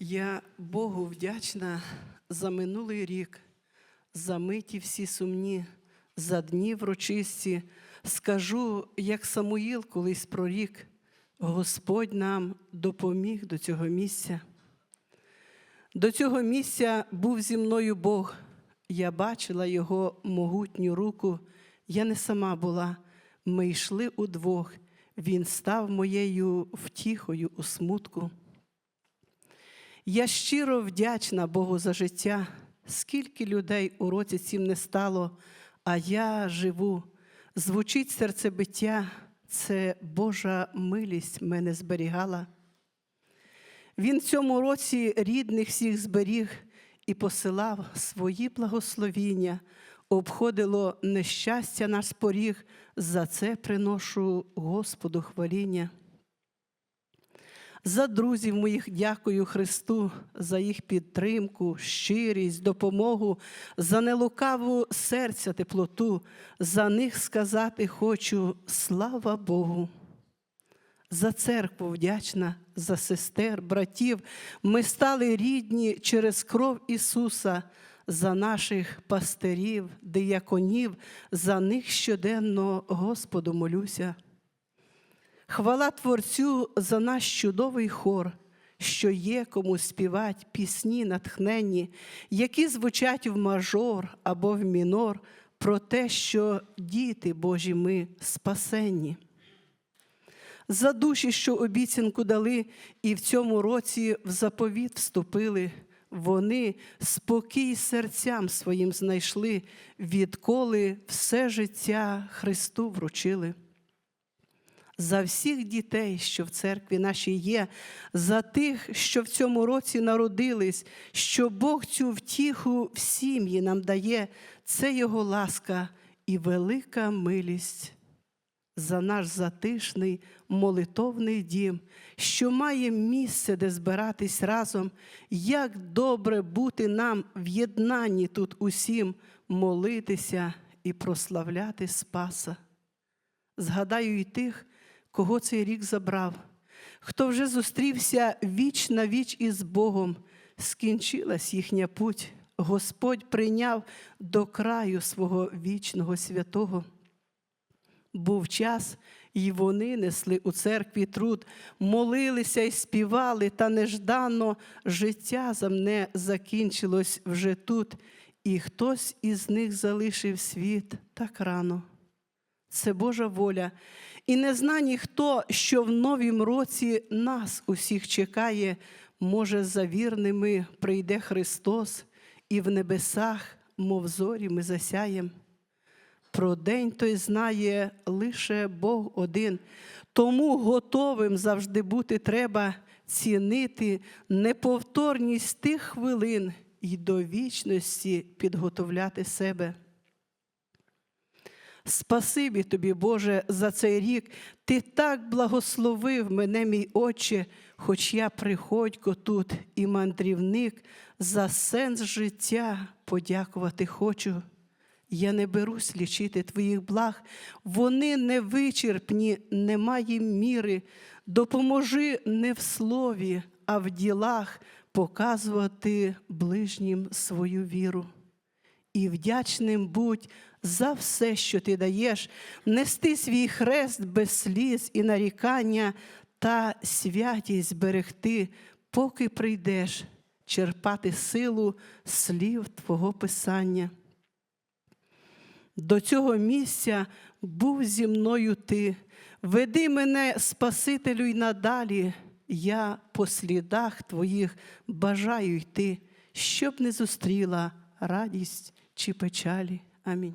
Я Богу вдячна за минулий рік, за миті всі сумні, за дні врочисті. Скажу, як Самуїл колись прорік, Господь нам допоміг до цього місця. До цього місця був зі мною Бог. Я бачила Його могутню руку. Я не сама була. Ми йшли удвох. Він став моєю втіхою у смутку. Я щиро вдячна Богу за життя, скільки людей у році цим не стало, а я живу. Звучить серцебиття, це Божа милість мене зберігала. Він в цьому році рідних всіх зберіг і посилав свої благословіння, обходило нещастя наш поріг, за це приношу Господу хваління. За друзів моїх дякую Христу, за їх підтримку, щирість, допомогу, за нелукаву серця теплоту. За них сказати хочу слава Богу. За церкву вдячна, за сестер, братів. Ми стали рідні через кров Ісуса, за наших пастирів, дияконів, за них щоденно Господу молюся. Хвала Творцю за наш чудовий хор, що є кому співать пісні натхненні, які звучать в мажор або в мінор, про те, що діти Божі ми спасенні. За душі, що обіцянку дали, і в цьому році в заповіт вступили, вони спокій серцям своїм знайшли, відколи все життя Христу вручили за всіх дітей, що в церкві нашій є, за тих, що в цьому році народились, що Бог цю втіху в сім'ї нам дає, це Його ласка і велика милість. За наш затишний молитовний дім, що має місце, де збиратись разом, як добре бути нам в єднанні тут усім, молитися і прославляти Спаса. Згадаю і тих, кого цей рік забрав, хто вже зустрівся віч на віч із Богом, скінчилась їхня путь, Господь прийняв до краю свого вічного святого. Був час, і вони несли у церкві труд, молилися й співали, та нежданно життя за мене закінчилось вже тут, і хтось із них залишив світ так рано. Це Божа воля. І не зна ніхто, що в новім році нас усіх чекає, може, за вірними прийде Христос, і в небесах, мов зорі, ми засяєм. Про день той знає лише Бог один, тому готовим завжди бути треба цінити неповторність тих хвилин і до вічності підготовляти себе. Спасибі тобі, Боже, за цей рік. Ти так благословив мене, мій Отче, хоч я приходько тут і мандрівник, за сенс життя подякувати хочу. Я не берусь лічити твоїх благ, вони невичерпні, немає міри. Допоможи не в слові, а в ділах показувати ближнім свою віру. І вдячним будь за все, що ти даєш, нести свій хрест без сліз і нарікання та святість берегти, поки прийдеш черпати силу слів Твого Писання. До цього місця був зі мною ти. Веди мене, Спасителю, й надалі. Я по слідах твоїх бажаю йти, щоб не зустріла радість чи печалі. Амінь.